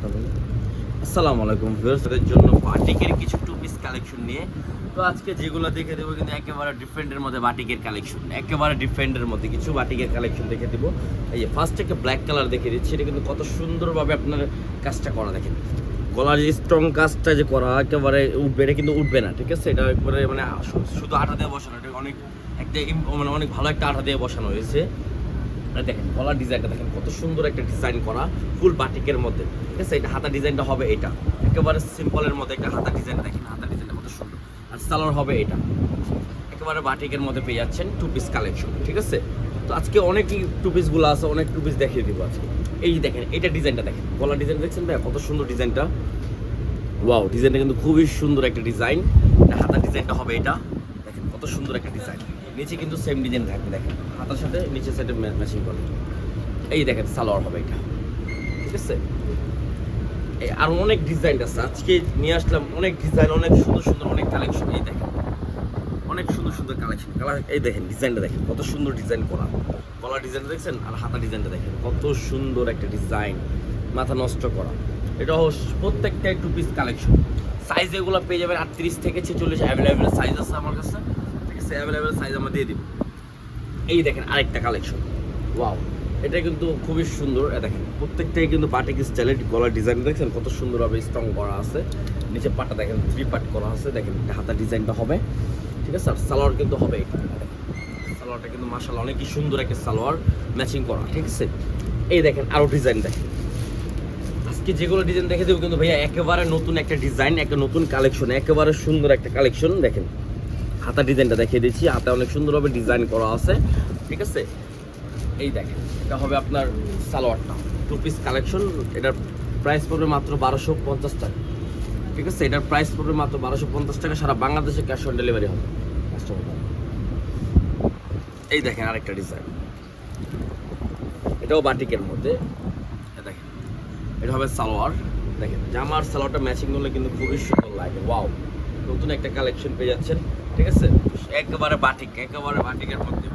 কথা বলি আসসালামু আলাইকুম ভিউয়ার্সদের জন্য বাটিকের কিছু টু পিস কালেকশন নিয়ে। তো আজকে যেগুলো দেখে দেবো কিন্তু একেবারে ডিফারেন্টের মধ্যে বাটিকের কালেকশন একেবারে ডিফারেন্টের মধ্যে কিছু বাটিকের কালেকশন দেখে দেবো। এই যে ফার্স্ট একটা ব্ল্যাক কালার দেখে দিচ্ছি, এটা কিন্তু কত সুন্দরভাবে আপনার কাজটা করা, দেখেন। গলার যে স্ট্রং কাজটা যে করা, একেবারে উঠবে, এটা কিন্তু উঠবে না, ঠিক আছে? এটা একবারে মানে শুধু আঠা দিয়ে বসানো, এটা অনেক একটা মানে অনেক ভালো একটা আঠা দিয়ে বসানো হয়েছে। দেখেন, গলার ডিজাইনটা দেখেন, কত সুন্দর একটা ডিজাইন করা ফুল বাটিকের মধ্যে। ঠিক আছে, এটা হাতা ডিজাইনটা হবে এটা। একেবারে সিম্পলের মধ্যে একটা হাতা ডিজাইন দেখেন হাতা ডিজাইনটা কত সুন্দর। আর সালোয়ার হবে এটা। একেবারে বাটিকের মধ্যে পেয়ে যাচ্ছেন টু পিস কালেকশন ঠিক আছে? তো আজকে অনেকই টু পিসগুলো আছে, অনেক টু পিস দেখিয়ে দিব আজকে। এই দেখেন, এটা ডিজাইনটা দেখেন। গলার ডিজাইন দেখছেন ভাই? কত সুন্দর ডিজাইনটা ওয়াও ডিজাইনটা কিন্তু খুবই সুন্দর একটা ডিজাইন হাতার ডিজাইনটা হবে এটা। দেখেন কত সুন্দর একটা ডিজাইন নিচে কিন্তু সেম ডিজাইন থাকবে, দেখেন। হাতার সাথে নিচে সাইডে ম্যাচিং করে। এই দেখেন, সালোয়ার হবে এটা। ঠিক আছে? এই আর অনেক ডিজাইন আছে। আজকে নিয়ে আসলাম অনেক ডিজাইন অনেক সুন্দর সুন্দর অনেক কালেকশন এই দেখেন, অনেক সুন্দর সুন্দর কালেকশন কালার এই দেখেন ডিজাইনটা দেখেন, কত সুন্দর ডিজাইন করা। গলার ডিজাইনটা দেখছেন আর হাতা ডিজাইনটা দেখেন, কত সুন্দর একটা ডিজাইন মাথা নষ্ট করা। এটা প্রত্যেকটা টু পিস কালেকশন সাইজ এগুলো পেয়ে যাবেন আটত্রিশ থেকে ছেচল্লিশ অ্যাভেলেবেল সাইজ আছে আমার কাছে। আছে অ্যাভেলেবেল সাইজ আমরা দিয়ে দিব। এই দেখেন আরেকটা কালেকশন ওয়াও এটা কিন্তু খুবই সুন্দর। দেখেন, প্রত্যেকটাই কিন্তু বাটিক স্টাইলের গলার ডিজাইন দেখছেন কত সুন্দরভাবে স্ট্রং করা আছে। নিচে পাটা দেখেন থ্রি পার্ট করা আছে। দেখেন হাতা ডিজাইনটা হবে। ঠিক আছে, আর সালোয়ার কিন্তু হবে সালোয়ারটা কিন্তু মার্শাল্লাহ অনেকই সুন্দর একটা সালোয়ার ম্যাচিং করা। ঠিক আছে? এই দেখেন আরও ডিজাইন দেখেন। আজকে যেগুলো ডিজাইন দেখে দেবো কিন্তু ভাইয়া, একেবারে নতুন একটা ডিজাইন একটা নতুন কালেকশন একেবারে সুন্দর একটা কালেকশন দেখেন হাতা ডিজাইনটা দেখিয়ে দিচ্ছি। হাতে অনেক সুন্দরভাবে ডিজাইন করা আছে। ঠিক আছে? এই দেখেন, এটা হবে আপনার সালোয়ারটা। টু পিস কালেকশন এটার প্রাইস পড়বে মাত্র বারোশো পঞ্চাশ টাকা। ঠিক আছে? এটার প্রাইস পড়বে মাত্র বারোশো পঞ্চাশ টাকা। সারা বাংলাদেশে ক্যাশ অন ডেলিভারি হবে। এই দেখেন আরেকটা ডিজাইন এটাও বাটিকের মধ্যে। দেখেন, এটা হবে সালোয়ার। দেখেন, জামার সালোয়ারটা ম্যাচিং করলে কিন্তু খুবই সুন্দর লাগে। ওয়াও নতুন একটা কালেকশন পেয়ে যাচ্ছেন, ঠিক আছে? একেবারে বাটিক একেবারে বাটিকের মধ্যে।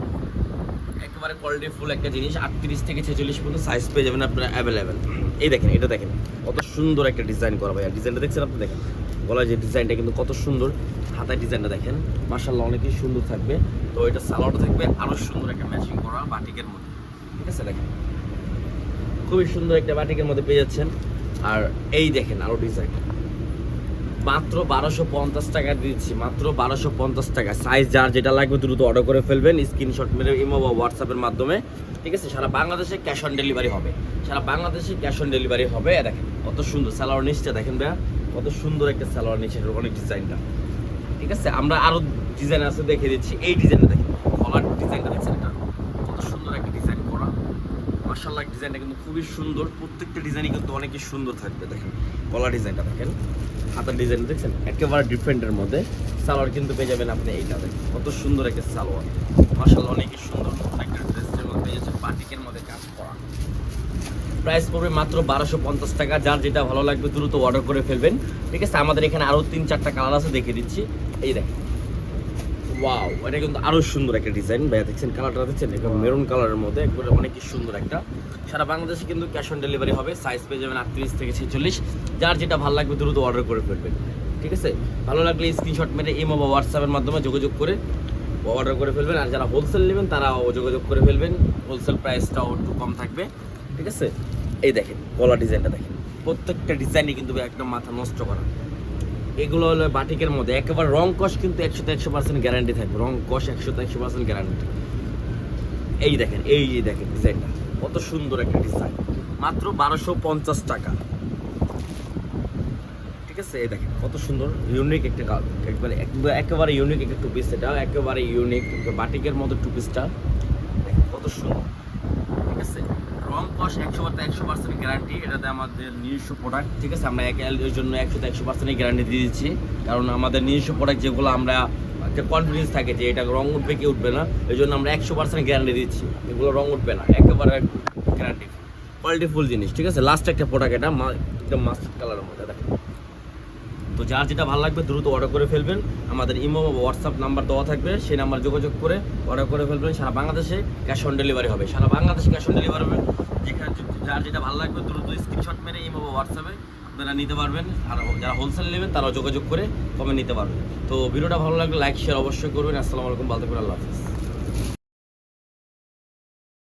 একেবারে কোয়ালিটি ফুল একটা জিনিস, আটত্রিশ থেকে ছেচল্লিশ পর্যন্ত সাইজ পেয়ে যাবেন আপনারা অ্যাভেলেবেল এই দেখেন, এটা দেখেন, কত সুন্দর একটা ডিজাইন করা ভাই ডিজাইনটা দেখছেন আপনি? দেখেন, গলায় যে ডিজাইনটা কিন্তু কত সুন্দর। হাতায় ডিজাইনটা দেখেন মার্শাল্লাহ অনেকই সুন্দর থাকবে। তো এটা সালোয়ারটা থাকবে আরও সুন্দর একটা ম্যাচিং করা বাটিকের মধ্যে। ঠিক আছে, দেখেন। খুবই সুন্দর একটা বাটিকের মধ্যে পেয়ে যাচ্ছেন। আর এই দেখেন আরও ডিজাইন মাত্র বারোশো পঞ্চাশ টাকা দিচ্ছি, মাত্র বারোশো পঞ্চাশ টাকা। সাইজ যার যেটা লাগবে দ্রুত অর্ডার করে ফেলবেন স্ক্রিনশট মেরে ইমো বা হোয়াটসঅ্যাপের মাধ্যমে, ঠিক আছে? সারা বাংলাদেশে ক্যাশ অন ডেলিভারি হবে। সারা বাংলাদেশে ক্যাশ অন ডেলিভারি হবে। দেখেন, কত সুন্দর সালোয়ার নিচটা দেখেন ভাইয়া, কত সুন্দর একটা সালোয়ার নিচে অনেক ডিজাইনটা ঠিক আছে? আমরা আরও ডিজাইন আছে দেখে দিচ্ছি। এই ডিজাইনটা দেখেন, কলার ডিজাইনটা দেখছেন এটা? কত সুন্দর একটা ডিজাইন মার্শাল্লাহ ডিজাইনটা কিন্তু খুবই সুন্দর। প্রত্যেকটা ডিজাইনই কিন্তু অনেকই সুন্দর থাকবে, দেখেন। কলার ডিজাইনটা দেখেন। হাতার ডিজাইন, দেখছেন? একেবারে ডিফারেন্টের মধ্যে। সালোয়ার কিন্তু পেয়ে যাবেন আপনি এইটা দেখেন। কত সুন্দর একটা সালোয়ার। মার্শাল্লাহ অনেকই সুন্দর। একটা ড্রেসের মধ্যে মধ্যে কাজ করা। প্রাইস পড়বে মাত্র বারোশো পঞ্চাশ টাকা। যার যেটা ভালো লাগবে, দ্রুত অর্ডার করে ফেলবেন। ঠিক আছে? আমাদের এখানে আরও তিন চারটা কালার আছে দেখে দিচ্ছি। এই দেখেন। ওয়াও এটা কিন্তু আরও সুন্দর একটা ডিজাইন ভাইয়া দেখছেন কালারটা দেখছেন? এটা মেরুন কালারের মধ্যে। একবারে অনেকই সুন্দর একটা। সারা বাংলাদেশে কিন্তু ক্যাশ অন ডেলিভারি হবে। সাইজ পেয়ে যাবেন আটত্রিশ থেকে ছেচল্লিশ। যার যেটা ভালো লাগবে দ্রুত অর্ডার করে ফেলবেন। ঠিক আছে? ভালো লাগলে স্ক্রিনশট মেরে ইমো বা হোয়াটসঅ্যাপের মাধ্যমে যোগাযোগ করে অর্ডার করে ফেলবেন। আর যারা হোলসেল নেবেন তারাও যোগাযোগ করে ফেলবেন। হোলসেল প্রাইসটাও একটু কম থাকবে। ঠিক আছে? এই দেখেন গলা ডিজাইনটা দেখেন। প্রত্যেকটা ডিজাইনই কিন্তু একদম মাথা নষ্ট করা। এগুলো হলো বাটিকের মধ্যে। একেবারে রং কষ কিন্তু একশোতে একশো পার্সেন্ট গ্যারান্টি থাকবে। রং কষ একশোতে একশো পার্সেন্ট গ্যারান্টি এই দেখেন, এই যে দেখেন ডিজাইনটা কত সুন্দর একটা ডিজাইন মাত্র বারোশো পঞ্চাশ টাকা। ঠিক আছে? এই দেখেন, কত সুন্দর ইউনিক একটা একবারে- একেবারে ইউনিক একটা টু পিস এটা একেবারে ইউনিক বাটিকের মতো টু পিসটা কত সুন্দর। ঠিক আছে? রং কষ একশো পার্সেন্ট একশো পার্সেন্ট গ্যারান্টি এটাতে আমাদের নিজস্ব প্রোডাক্ট ঠিক আছে? আমরা এক এর জন্য একশোতে একশো পার্সেন্টই গ্যারান্টি দিয়ে দিচ্ছি। কারণ আমাদের নিজস্ব প্রোডাক্ট যেগুলো আমরা একটা কনফিডেন্স থাকে যে এটা রং উঠবে কি উঠবে না, এই জন্য আমরা একশো পার্সেন্ট গ্যারান্টি দিচ্ছি। এগুলো রং উঠবে না, একেবারে গ্যারান্টি কোয়ালিটি ফুল জিনিস, ঠিক আছে? লাস্ট একটা প্রোডাক্ট এটা একদম মাস্টার কালারের মধ্যে, দেখেন। তো যার যেটা ভালো লাগবে দ্রুত অর্ডার করে ফেলবেন। আমাদের ইমো হোয়াটসঅ্যাপ নাম্বার দেওয়া থাকবে, সেই নাম্বার যোগাযোগ করে অর্ডার করে ফেলবেন। সারা বাংলাদেশে ক্যাশ অন ডেলিভারি হবে। সারা বাংলাদেশে ক্যাশ অন ডেলিভারি হবে। যেখানে যার যেটা ভালো লাগবে দ্রুত স্ক্রিনশট মেরে ইমো হোয়াটসঅ্যাপে আপনারা নিতে পারবেন। আর যারা হোলসেল নেবেন, তারাও যোগাযোগ করে কমে নিতে পারবেন। তো ভিডিওটা ভালো লাগলে লাইক শেয়ার অবশ্যই করবেন। আসসালামু আলাইকুম থাকবেন, আল্লাহ হাফিজ।